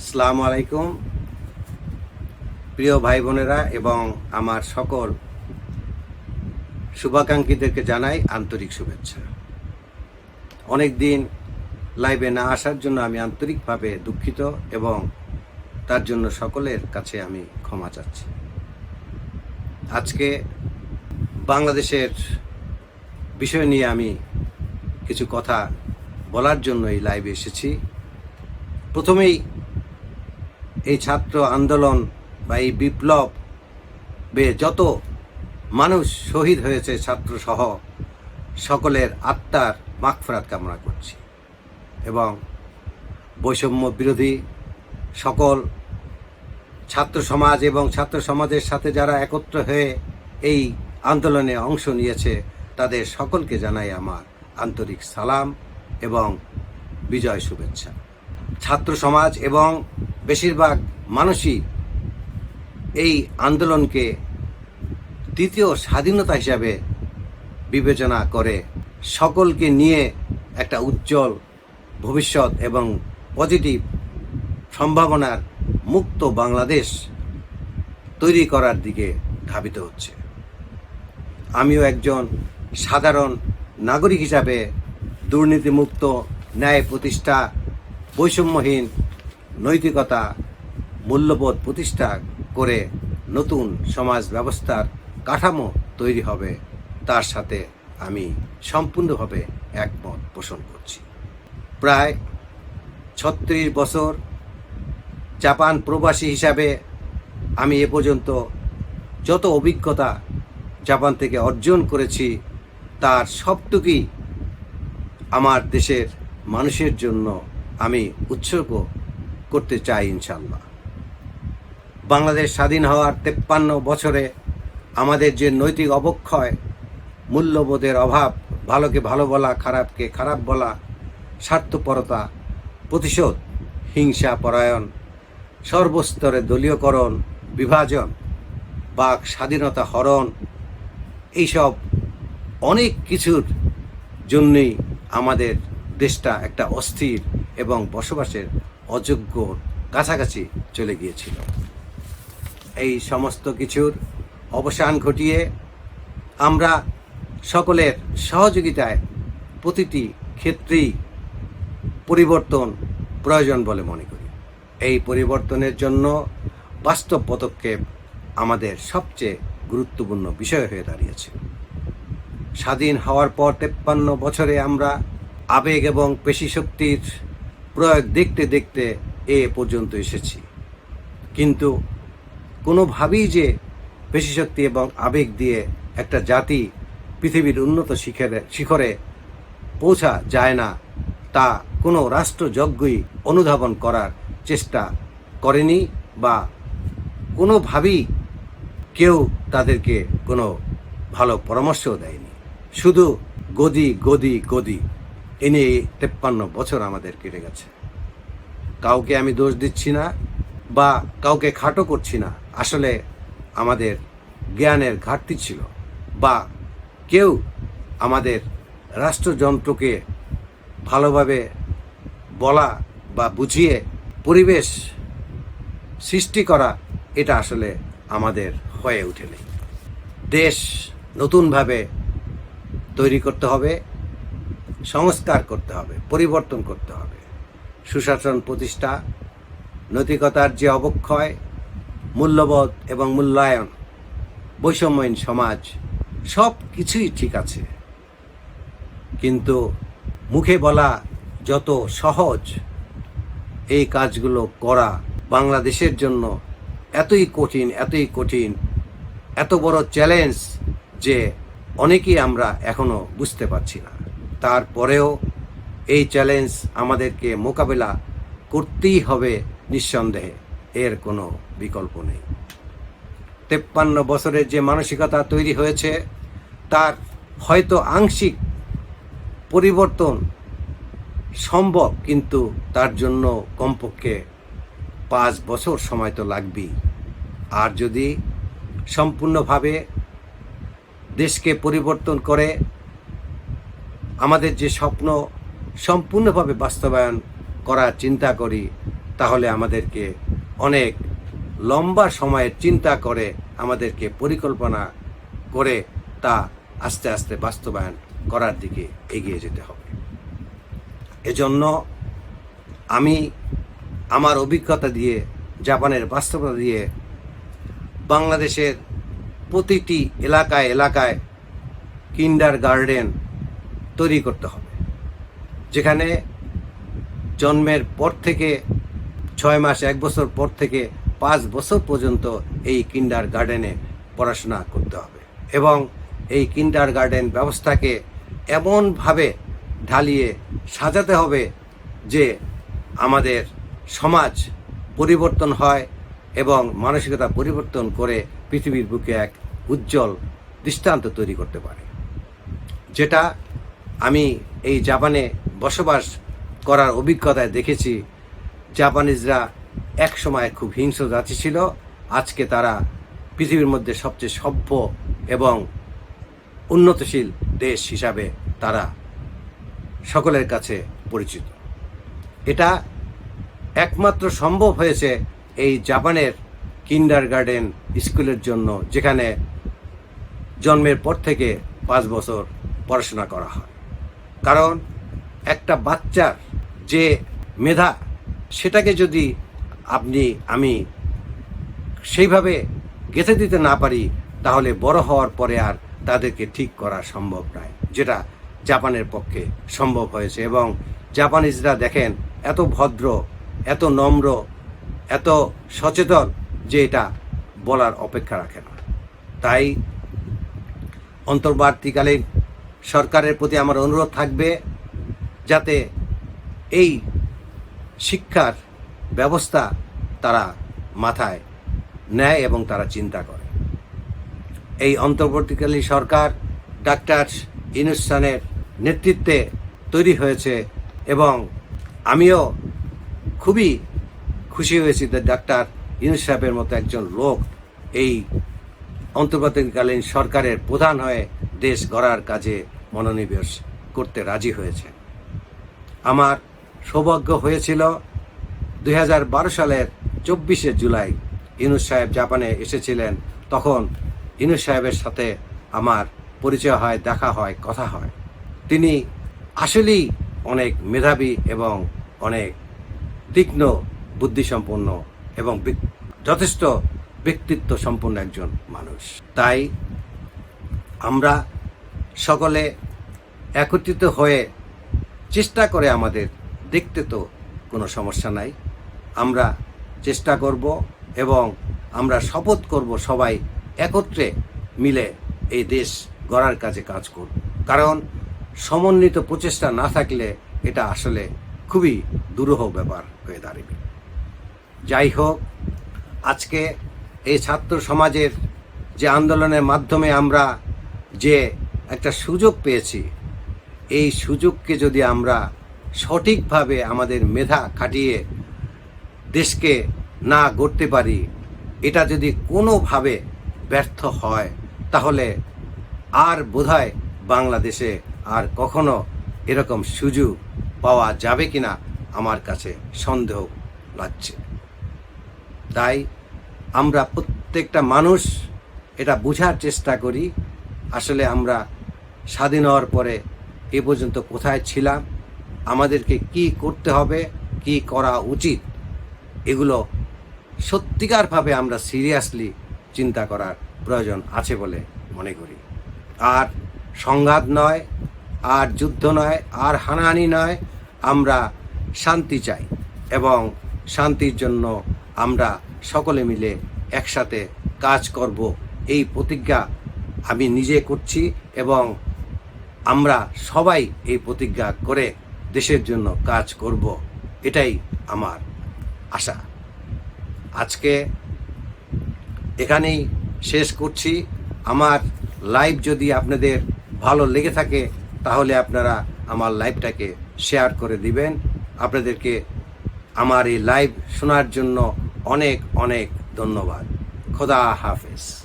আসসালামু আলাইকুম। প্রিয় ভাই বোনেরা এবং আমার সকল শুভাকাঙ্ক্ষীদেরকে জানাই আন্তরিক শুভেচ্ছা। অনেক দিন লাইভে না আসার জন্য আমি আন্তরিকভাবে দুঃখিত এবং তার জন্য সকলের কাছে আমি ক্ষমা চাচ্ছি। আজকে বাংলাদেশের বিষয় নিয়ে আমি কিছু কথা বলার জন্য এই লাইভে এসেছি। প্রথমেই এই ছাত্র আন্দোলন বা এই বিপ্লব বে যত মানুষ শহীদ হয়েছে ছাত্র সহ সকলের আত্মার মাগফরাত কামনা করছি। এবং বৈষম্য বিরোধী সকল ছাত্র সমাজ এবং ছাত্র সমাজের সাথে যারা একত্র হয়ে এই আন্দোলনে অংশ নিয়েছে, তাদের সকলকে জানাই আমার আন্তরিক সালাম এবং বিজয় শুভেচ্ছা। ছাত্র সমাজ এবং বেশিরভাগ মানুষই এই আন্দোলনকে দ্বিতীয় স্বাধীনতা হিসাবে বিবেচনা করে সকলকে নিয়ে একটা উজ্জ্বল ভবিষ্যৎ এবং পজিটিভ সম্ভাবনার মুক্ত বাংলাদেশ তৈরি করার দিকে ধাবিত হচ্ছে। আমিও একজন সাধারণ নাগরিক হিসাবে দুর্নীতিমুক্ত ন্যায় প্রতিষ্ঠা বৈষম্যহীন নৈতিকতা, মূল্যবোধ প্রতিষ্ঠা করে নতুন সমাজ ব্যবস্থার কাঠামো তৈরি হবে, তার সাথে আমি সম্পূর্ণভাবে একমত পোষণ করছি। প্রায় ছত্রিশ বছর জাপান প্রবাসী হিসাবে আমি এ পর্যন্ত যত অভিজ্ঞতা জাপান থেকে অর্জন করেছি, তার সবটুকুই আমার দেশের মানুষের জন্য আমি উৎসর্গ করতে চাই ইনশাল্লাহ বাংলাদেশ স্বাধীন হওয়ার তেপ্পান্ন বছরে আমাদের যে নৈতিক অবক্ষয়, মূল্যবোধের অভাব, ভালোকে ভালো বলা, খারাপকে খারাপ বলা, স্বার্থপরতা, প্রতিশোধ, হিংসা পরায়ণ, সর্বস্তরে দলীয়করণ, বিভাজন, বাক স্বাধীনতা হরণ, এইসব অনেক কিছুর জন্যই আমাদের দেশটা একটা অস্থির এবং বসবাসের অযোগ্য কাছাকাছি চলে গিয়েছিল। এই সমস্ত কিছুর অবসান ঘটিয়ে আমরা সকলের সহযোগিতায় প্রতিটি ক্ষেত্রেই পরিবর্তন প্রয়োজন বলে মনে করি। এই পরিবর্তনের জন্য বাস্তব পদক্ষেপ আমাদের সবচেয়ে গুরুত্বপূর্ণ বিষয় হয়ে দাঁড়িয়েছে। স্বাধীন হওয়ার পর তেপ্পান্ন বছরে আমরা আবেগ এবং পেশি শক্তির প্রয়োগ দেখতে দেখতে এ পর্যন্ত এসেছি। কিন্তু কোনোভাবেই যে পেশি শক্তি এবং আবেগ দিয়ে একটা জাতি পৃথিবীর উন্নত শিখরে শিখরে পৌঁছা যায় না, তা কোনো রাষ্ট্রযজ্ঞই অনুধাবন করার চেষ্টা করেনি বা কোনোভাবেই কেউ তাদেরকে কোনো ভালো পরামর্শও দেয়নি। শুধু গদি গদি গদি। এ নিয়ে তেপ্পান্ন বছর আমাদের কেটে গেছে। কাউকে আমি দোষ দিচ্ছি না বা কাউকে খাটো করছি না। আসলে আমাদের জ্ঞানের ঘাটতি ছিল বা কেউ আমাদের রাষ্ট্রযন্ত্রকে ভালোভাবে বলা বা বুঝিয়ে পরিবেশ সৃষ্টি করা, এটা আসলে আমাদের হয়ে ওঠেনি। দেশ নতুনভাবে তৈরি করতে হবে। সংস্কার করতে হবে, পরিবর্তন করতে হবে। সুশাসন প্রতিষ্ঠা, নৈতিকতার যে অবক্ষয়, মূল্যবোধ এবং মূল্যায়ন, বৈষম্যহীন সমাজ, সব কিছুই ঠিক আছে। কিন্তু মুখে বলা যত সহজ, এই কাজগুলো করা বাংলাদেশের জন্য এতই কঠিন এতই কঠিন, এত বড় চ্যালেঞ্জ যে অনেকেই আমরা এখনও বুঝতে পারছি না। তারপরেও এই চ্যালেঞ্জ আমাদেরকে মোকাবেলা করতেই হবে নিঃসন্দেহে। এর কোনো বিকল্প নেই। তেপ্পান্ন বছরের যে মানসিকতা তৈরি হয়েছে, তার হয়তো আংশিক পরিবর্তন সম্ভব, কিন্তু তার জন্য কমপক্ষে পাঁচ বছর সময় তো লাগবেই। আর যদি সম্পূর্ণভাবে দেশকে পরিবর্তন করে আমাদের যে স্বপ্ন সম্পূর্ণভাবে বাস্তবায়ন করার চিন্তা করি, তাহলে আমাদেরকে অনেক লম্বা সময়ের চিন্তা করে আমাদেরকে পরিকল্পনা করে তা আস্তে আস্তে বাস্তবায়ন করার দিকে এগিয়ে যেতে হবে। এজন্য আমি আমার অভিজ্ঞতা দিয়ে, জাপানের বাস্তবতা দিয়ে বাংলাদেশের প্রতিটি এলাকায় এলাকায় কিন্ডার গার্ডেন তৈরি করতে হবে। যেখানে জন্মের পর থেকে ছয় মাস, এক বছর পর থেকে পাঁচ বছর পর্যন্ত এই কিন্ডার গার্ডেনে পড়াশোনা করতে হবে এবং এই কিন্ডার গার্ডেন ব্যবস্থাকে এমনভাবে ঢালিয়ে সাজাতে হবে যে আমাদের সমাজ পরিবর্তন হয় এবং মানসিকতা পরিবর্তন করে পৃথিবীর বুকে এক উজ্জ্বল দৃষ্টান্ত তৈরি করতে পারে। যেটা আমি এই জাপানে বসবাস করার অভিজ্ঞতায় দেখেছি, জাপানিজরা এক সময় খুব হিংস্র জাতি ছিল, আজকে তারা পৃথিবীর মধ্যে সবচেয়ে সভ্য এবং উন্নতশীল দেশ হিসাবে তারা সকলের কাছে পরিচিত। এটা একমাত্র সম্ভব হয়েছে এই জাপানের কিন্ডার গার্ডেন স্কুলের জন্য, যেখানে জন্মের পর থেকে পাঁচ বছর পড়াশোনা করা হয়। কারণ একটা বাচ্চার যে মেধা, সেটাকে যদি আপনি, আমি সেইভাবে গেঁথে দিতে না পারি, তাহলে বড় হওয়ার পরে আর তাদেরকে ঠিক করা সম্ভব নয়, যেটা জাপানের পক্ষে সম্ভব হয়েছে। এবং জাপানিজরা দেখেন, এত ভদ্র, এত নম্র, এত সচেতন যে এটা বলার অপেক্ষা রাখে না। তাই অন্তর্বর্তীকালীন সরকারের প্রতি আমার অনুরোধ থাকবে যাতে এই শিক্ষার ব্যবস্থা তারা মাথায় নেয় এবং তারা চিন্তা করে। এই অন্তর্বর্তীকালীন সরকার ডাক্তার ইনুস খানের নেতৃত্বে তৈরি হয়েছে এবং আমিও খুবই খুশি হয়েছি যে ডাক্তার ইনুস সাহেবের মতো একজন লোক এই অন্তর্বর্তীকালীন সরকারের প্রধান হয়ে দেশ গড়ার কাজে মনোনিবেশ করতে রাজি হয়েছে। আমার সৌভাগ্য হয়েছিল দুই হাজার বারো সালের চব্বিশে জুলাই ইনুস সাহেব জাপানে এসেছিলেন। তখন ইনুস সাহেবের সাথে আমার পরিচয় হয়, দেখা হয়, কথা হয়। তিনি আসলেই অনেক মেধাবী এবং অনেক তীক্ষ্ণ বুদ্ধিসম্পন্ন এবং যথেষ্ট ব্যক্তিত্ব সম্পন্ন একজন মানুষ। তাই আমরা সকলে একত্রিত হয়ে চেষ্টা করে আমাদের দেখতে তো কোনো সমস্যা নাই। আমরা চেষ্টা করব এবং আমরা শপথ করব সবাই একত্রে মিলে এই দেশ গড়ার কাজে কাজ করব। কারণ সমন্বিত প্রচেষ্টা না থাকলে এটা আসলে খুবই দুরূহ ব্যাপার হয়ে দাঁড়াবে। যাই হোক, আজকে এই ছাত্র সমাজের যে আন্দোলনের মাধ্যমে আমরা যে একটা সুযোগ পেয়েছি, এই সুযোগকে যদি আমরা সঠিকভাবে আমাদের মেধা খাটিয়ে দেশকে না গড়তে পারি, এটা যদি কোনোভাবে ব্যর্থ হয়, তাহলে আর বোধহয় বাংলাদেশে আর কখনো এরকম সুযোগ পাওয়া যাবে কিনা আমার কাছে সন্দেহ লাগছে। তাই আমরা প্রত্যেকটা মানুষ এটা বোঝার চেষ্টা করি আসলে আমরা স্বাধীন হওয়ার পরে এ পর্যন্ত কোথায় ছিলাম, আমাদেরকে কি করতে হবে, কি করা উচিত, এগুলো সত্যিকারভাবে আমরা সিরিয়াসলি চিন্তা করার প্রয়োজন আছে বলে মনে করি। আর সংঘাত নয়, আর যুদ্ধ নয়, আর হানাহানি নয়, আমরা শান্তি চাই এবং শান্তির জন্য আমরা সকলে মিলে একসাথে কাজ করব। এই প্রতিজ্ঞা আমি নিজে করছি এবং আমরা সবাই এই প্রতিজ্ঞা করে দেশের জন্য কাজ করব, এটাই আমার আশা। আজকে এখানেই শেষ করছি। আমার লাইভ যদি আপনাদের ভালো লেগে থাকে, তাহলে আপনারা আমার লাইভটাকে শেয়ার করে দিবেন। আপনাদেরকে আমার এই লাইভ শোনার জন্য অনেক অনেক ধন্যবাদ। খোদা হাফেজ।